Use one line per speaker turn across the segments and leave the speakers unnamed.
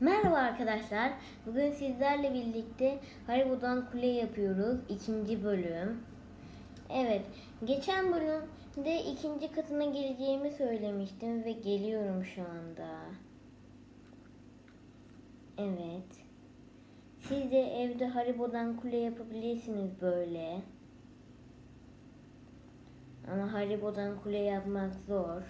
Merhaba arkadaşlar. Bugün sizlerle birlikte Haribo'dan kule yapıyoruz. ikinci bölüm. Evet. Geçen bölümde ikinci katına geleceğimi söylemiştim ve geliyorum şu anda. Evet. Siz de evde Haribo'dan kule yapabilirsiniz böyle. Ama Haribo'dan kule yapmak zor.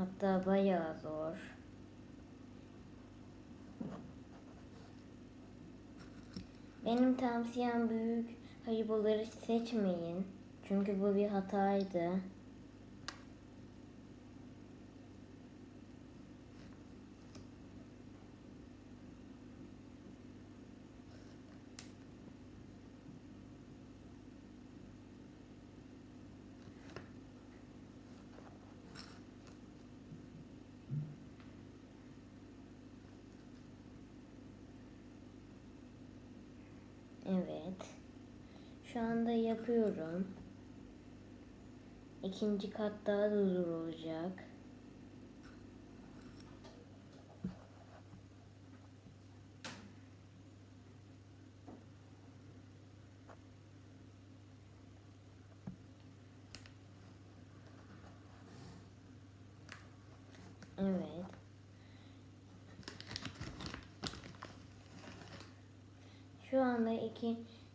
Hatta bayağı zor. Benim tavsiyem büyük hariboları seçmeyin. Çünkü bu bir hataydı. Evet. Şu anda yapıyorum. İkinci kat daha da zor olacak. Evet. Şu anda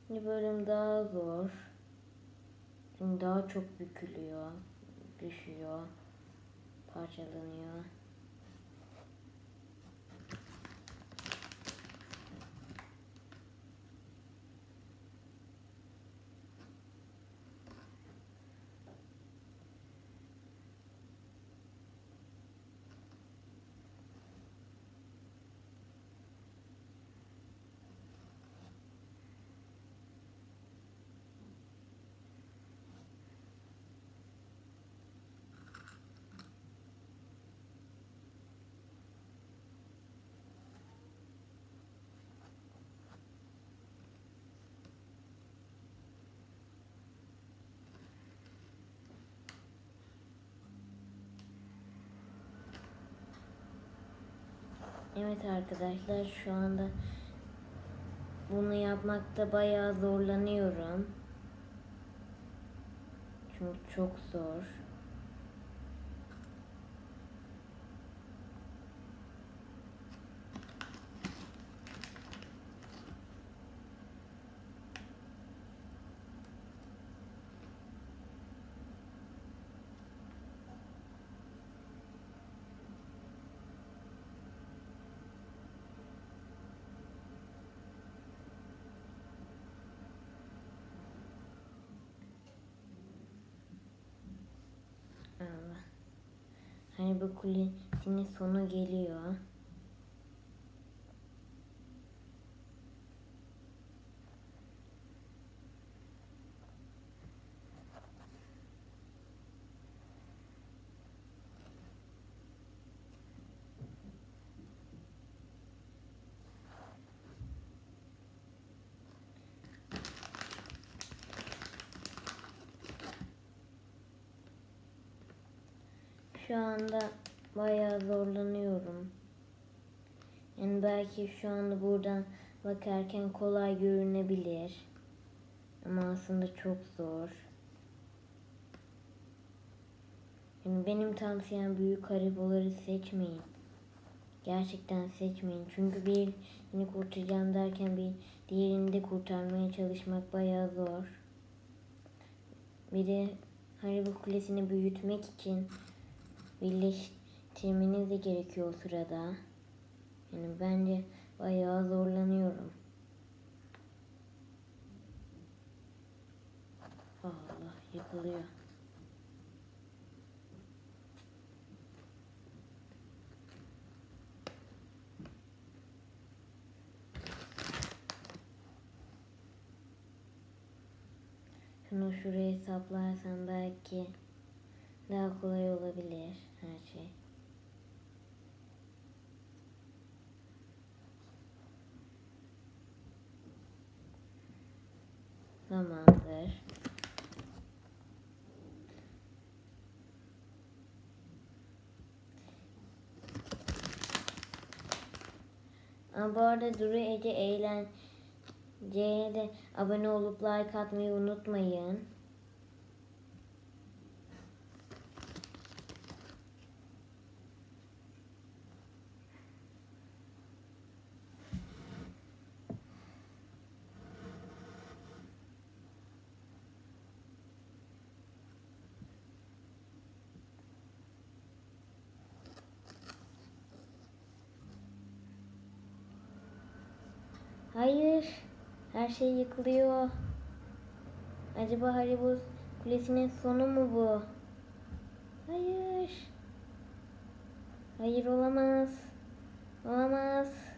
ikinci bölüm daha zor. Daha çok bükülüyor, düşüyor, parçalanıyor. Evet arkadaşlar şu anda bunu yapmakta bayağı zorlanıyorum. Çünkü çok zor. Allah. Hani bu kulesinin sonu geliyor. Şu anda bayağı zorlanıyorum. Yani belki şu anda buradan bakarken kolay görünebilir. Ama aslında çok zor. Yani benim tavsiyem büyük hariboları seçmeyin. Gerçekten seçmeyin. Çünkü birini kurtaracağım derken bir diğerini de kurtarmaya çalışmak bayağı zor. Bir de Haribo kulesini büyütmek için birleştirmeniz de gerekiyor o sırada. Yani bence bayağı zorlanıyorum. Allah yıkılıyor. Şunu şuraya saplarsam belki daha kolay olabilir her şey. Tamamdır. Ama bu arada Duru Ece eğlenceye de abone olup like atmayı unutmayın. Hayır. Her şey yıkılıyor. Acaba Haribo Kulesi'nin sonu mu bu? Hayır. Hayır olamaz. Olamaz.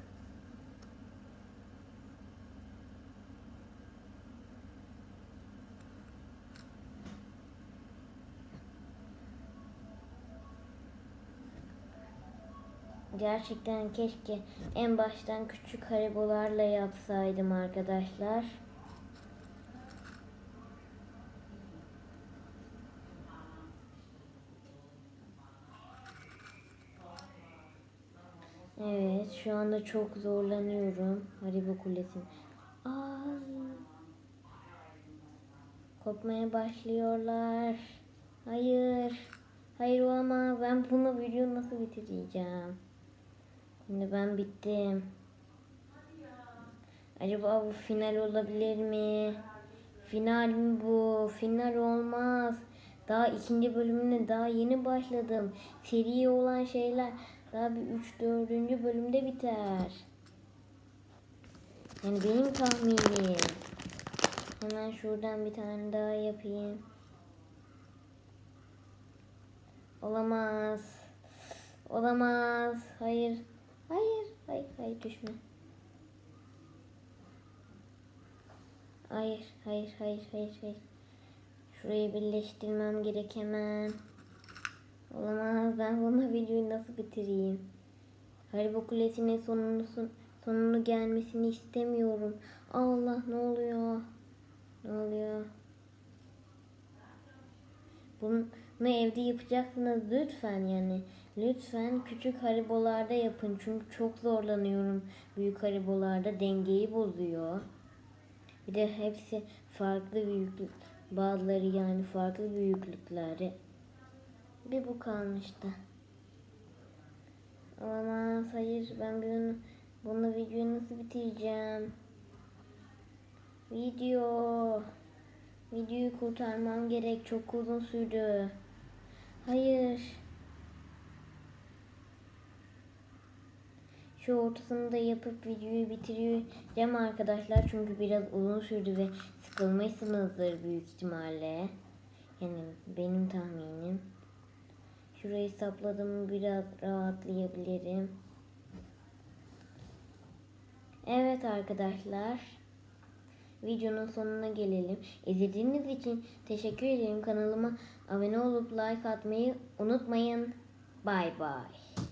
Gerçekten keşke en baştan küçük haribolarla yapsaydım arkadaşlar. Evet, şu anda çok zorlanıyorum. Haribo Kulesi. Ay. Kopmaya başlıyorlar. Hayır. Hayır olamaz. Ben bunu video nasıl bitireceğim? Şimdi ben bittim. Acaba bu final olabilir mi? Final mi bu? Final olmaz. Daha ikinci bölümüne daha yeni başladım. Seri olan şeyler daha bir 3 4. bölümde biter. Yani benim tahminim. Hemen şuradan bir tane daha yapayım. Olamaz. Olamaz. Hayır. Hayır. Hayır. Hayır düşme. Hayır. Hayır. Hayır. Hayır. Hayır. Şurayı birleştirmem gerek hemen. Olamaz. Ben bunu videoyu nasıl bitireyim? Haribo Kulesi'nin sonunu, sonunu gelmesini istemiyorum. Allah ne oluyor? Ne oluyor? Bunu evde yapacaksınız lütfen yani. Lütfen küçük haribolarda yapın. Çünkü çok zorlanıyorum büyük haribolarda. Dengeyi bozuyor. Bir de hepsi farklı büyüklük. Bazıları yani farklı büyüklükleri. Bir bu kalmıştı. Olamaz. Hayır. Ben bunu, bunu videoyu nasıl bitireceğim? Video. Videoyu kurtarmam gerek. Çok uzun sürdü. Hayır. Şu ortasını da yapıp videoyu bitireceğim arkadaşlar. Çünkü biraz uzun sürdü ve sıkılmışsınızdır büyük ihtimalle. Yani benim tahminim. Şurayı sapladım biraz rahatlayabilirim. Evet arkadaşlar. Videonun sonuna gelelim. İzlediğiniz için teşekkür ederim. Kanalıma abone olup like atmayı unutmayın. Bay bay.